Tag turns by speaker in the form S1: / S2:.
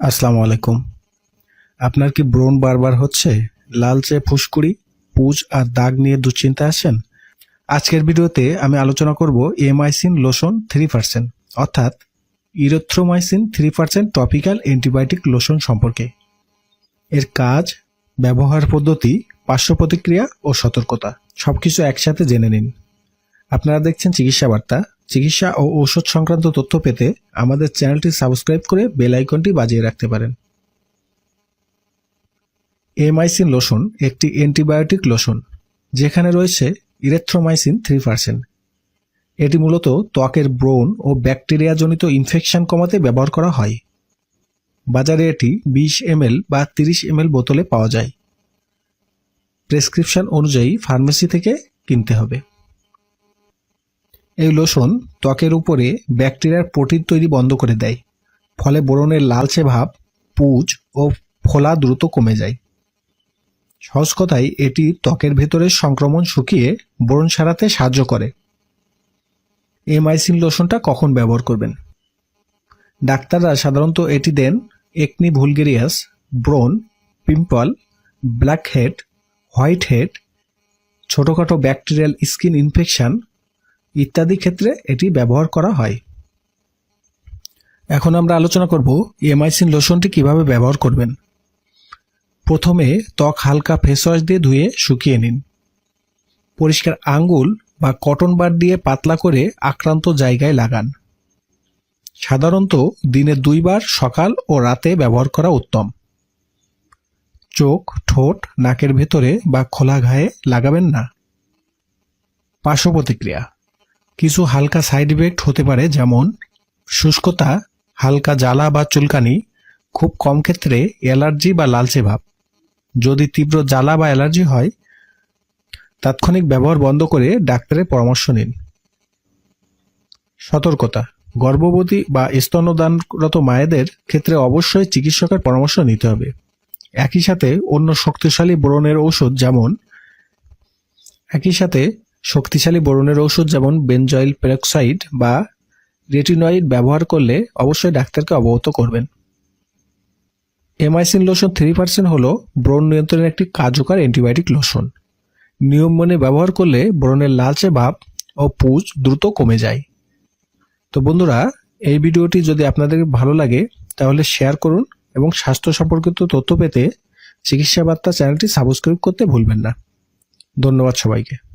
S1: আসসালামু আলাইকুম। আপনার কি ব্রণ বারবার হচ্ছে? লালচে ফুসকুড়ি, পুজ আর দাগ নিয়ে দুশ্চিন্তা আছেন? আজকের ভিডিওতে আমি আলোচনা করব এমাইসিন লোশন থ্রি পার্সেন্ট, অর্থাৎ erythromycin three percent topical antibiotic lotion সম্পর্কে। এর কাজ, ব্যবহার পদ্ধতি পার্শ্ব প্রতিক্রিয়া ও সতর্কতা সব কিছু একসাথে জেনে নিন। আপনারা দেখছেন চিকিৎসা বার্তা। চিকিৎসা ও ঔষধ সংক্রান্ত তথ্য পেতে আমাদের চ্যানেলটি সাবস্ক্রাইব করে বেল আইকনটি বাজিয়ে রাখতে পারেন। এমাইসিন লোশন একটি অ্যান্টিবায়োটিক লোশন, যেখানে রয়েছে ইরেথ্রোমাইসিন থ্রি পার্সেন্ট। এটি মূলত ত্বকের ব্রোন ও ব্যাকটেরিয়াজনিত ইনফেকশন কমাতে ব্যবহার করা হয়। বাজারে এটি বিশ এমএল বা তিরিশ এমএল বোতলে পাওয়া যায়। প্রেসক্রিপশন অনুযায়ী ফার্মেসি থেকে কিনতে হবে। এই লোশন ত্বকের উপরে ব্যাকটেরিয়ার প্রোটিন তৈরি বন্ধ করে দেয়, ফলে ব্রণের লালচে ভাব, পুজ ও ফোলা দ্রুত কমে যায়। সহজ কথায়, এটি ত্বকের ভেতরের সংক্রমণ শুকিয়ে ব্রণ সারাতে সাহায্য করে। এই মাইসিন লোশনটা কখন ব্যবহার করবেন? ডাক্তাররা সাধারণত এটি দেন একনি ভুলগেরিয়াস ব্রণ pimple black head white head ছোটোখাটো ব্যাকটেরিয়াল স্কিন ইনফেকশন ইত্যাদি ক্ষেত্রে এটি ব্যবহার করা হয়। এখন আমরা আলোচনা করব এমাইসিন লোশনটি কীভাবে ব্যবহার করবেন। প্রথমে ত্বক হালকা ফেস ওয়াশ দিয়ে ধুয়ে শুকিয়ে নিন। পরিষ্কার আঙ্গুল বা কটন বার দিয়ে পাতলা করে আক্রান্ত জায়গায় লাগান। সাধারণত দিনে দুইবার সকাল ও রাতে ব্যবহার করা উত্তম। চোখ, ঠোঁট, নাকের ভেতরে বা খোলা ঘায়ে লাগাবেন না। পার্শ্ব প্রতিক্রিয়া। কিছু হালকা সাইড ইফেক্ট হতে পারে, যেমন শুষ্কতা, হালকা জ্বালা বা চুলকানি, খুব কম ক্ষেত্রে অ্যালার্জি বা লালচে ভাব। যদি তীব্র জ্বালা বা অ্যালার্জি হয়, তাৎক্ষণিক ব্যবহার বন্ধ করে ডাক্তারের পরামর্শ নিন। সতর্কতা, গর্ভবতী বা স্তন্যদানরত মায়েদের ক্ষেত্রে অবশ্যই চিকিৎসকের পরামর্শ নিতে হবে। একই সাথে অন্য শক্তিশালী ব্রণের ঔষধ, যেমন একই সাথে শক্তিশালী বোরনের ঔষধ যেমন বেনজয়েল পেরক্সাইড বা রেটিনয়েড ব্যবহার করলে অবশ্যই ডাক্তারকে অবগত করবেন। এমআইসিন লোশন থ্রি পার্সেন্ট হল ব্রণ নিয়ন্ত্রণের একটি কার্যকর অ্যান্টিবায়োটিক লোশন। নিয়ম মেনে ব্যবহার করলে ব্রণের লালচে ভাব ও পুজ দ্রুত কমে যায়। তো বন্ধুরা, এই ভিডিওটি যদি আপনাদের ভালো লাগে, তাহলে শেয়ার করুন এবং স্বাস্থ্য সম্পর্কিত তথ্য পেতে চিকিৎসা বার্তা চ্যানেলটি সাবস্ক্রাইব করতে ভুলবেন না। ধন্যবাদ সবাইকে।